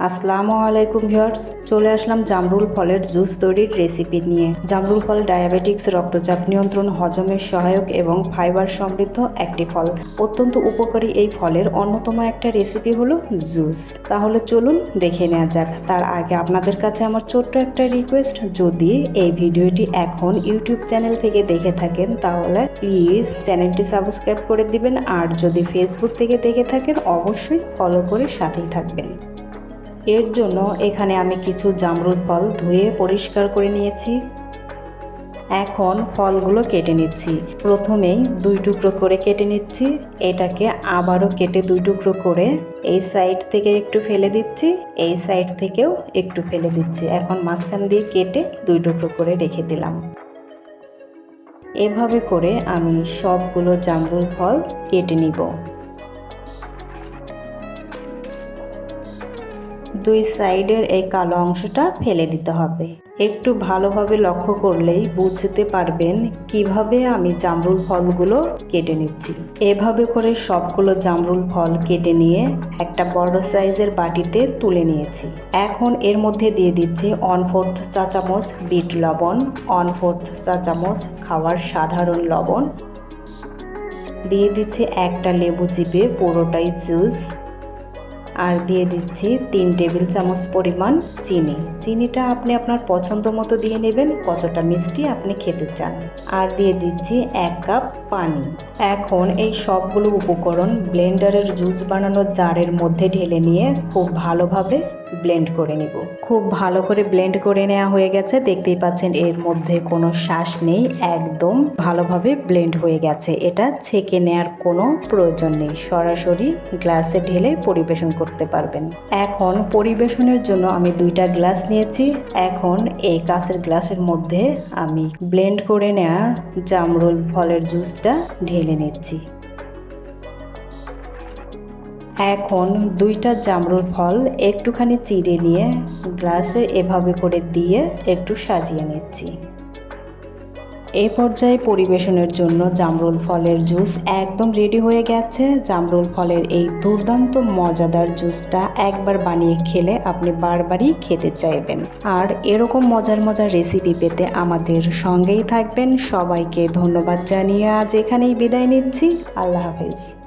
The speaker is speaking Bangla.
আসসালামু আলাইকুম ভিউয়ার্স, চলে আসলাম জামরুল ফলের জুস তৈরির রেসিপি নিয়ে। জামরুল ফল ডায়াবেটিক্স, রক্তচাপ নিয়ন্ত্রণ, হজমের সহায়ক এবং ফাইবার সমৃদ্ধ একটি ফল। অত্যন্ত উপকারী এই ফলের অন্যতম একটা রেসিপি হলো জুস। তাহলে চলুন দেখে নেওয়া যাক। তার আগে আপনাদের কাছে আমার ছোট্ট একটা রিকোয়েস্ট, যদি এই ভিডিওটি এখন ইউটিউব চ্যানেল থেকে দেখে থাকেন, তাহলে প্লিজ চ্যানেলটি সাবস্ক্রাইব করে দিবেন। আর যদি ফেসবুক থেকে দেখে থাকেন, অবশ্যই ফলো করে সাথেই থাকবেন। এর জন্য এখানে আমি কিছু জামরুল ফল ধুয়ে পরিষ্কার করে নিয়েছি। এখন ফলগুলো কেটে নিচ্ছি। প্রথমেই দুই টুকরো করে কেটে নিচ্ছি। এটাকে আবারও কেটে দুই টুকরো করে এই সাইড থেকে একটু ফেলে দিচ্ছি। এই সাইড থেকেও একটু ফেলে দিচ্ছি। এখন মাঝখান দিয়ে কেটে দুই টুকরো করে রেখে দিলাম। এভাবে করে আমি সবগুলো জামরুল ফল কেটে নিব। দুই সাইডের এই কালো অংশটা ফেলে দিতে হবে। একটু ভালোভাবে লক্ষ্য করলেই বুঝতে পারবেন কীভাবে আমি জামরুল ফলগুলো কেটে নিচ্ছি। এভাবে করে সবগুলো জামরুল ফল কেটে নিয়ে একটা বড় সাইজের বাটিতে তুলে নিয়েছি। এখন এর মধ্যে দিয়ে দিচ্ছি ওয়ান ফোর্থ চা চামচ বিট লবণ, ওয়ান ফোর্থ চা চামচ খাওয়ার সাধারণ লবণ। দিয়ে দিচ্ছি একটা লেবু চিপে পুরোটাই জুস। আর দিয়ে দিচ্ছি তিন টেবিল চামচ পরিমাণ চিনি। চিনিটা আপনি আপনার পছন্দ মতো দিয়ে নেবেন, কতটা মিষ্টি আপনি খেতে চান। আর দিয়ে দিচ্ছি এক কাপ পানি। এখন এই সবগুলো উপকরণ ব্লেন্ডারের জুস বানানোর জারের মধ্যে ঢেলে নিয়ে খুব ভালোভাবে ব্লেন্ড করে নিব। খুব ভালো করে ব্লেন্ড করে নেওয়া হয়ে গেছে। দেখতেই পাচ্ছেন এর মধ্যে কোনো শ্বাস নেই, একদম ভালোভাবে ব্লেন্ড হয়ে গেছে। এটা ছেঁকে নেওয়ার কোনো প্রয়োজন নেই। সরাসরি গ্লাসে ঢেলে পরিবেশন করতে পারবেন। এখন পরিবেশনের জন্য আমি দুইটা গ্লাস নিয়েছি। এখন এই কাঁচের গ্লাসের মধ্যে আমি ব্লেন্ড করে নেওয়া জামরুল ফলের জুসটা ঢেলে নিচ্ছি। এখন দুইটা জামরুল ফল একটুখানি চিড়ে নিয়ে গ্লাসে এভাবে করে দিয়ে একটু সাজিয়ে নিচ্ছি। এ পর্যায়ে পরিবেশনের জন্য জামরুল ফলের জুস একদম রেডি হয়ে গেছে। জামরুল ফলের এই দুর্দান্ত মজাদার জুসটা একবার বানিয়ে খেলে আপনি বারবারই খেতে চাইবেন। আর এরকম মজার মজার রেসিপি পেতে আমাদের সঙ্গেই থাকবেন। সবাইকে ধন্যবাদ জানিয়ে আজ এখানেই বিদায় নিচ্ছি। আল্লাহ হাফিজ।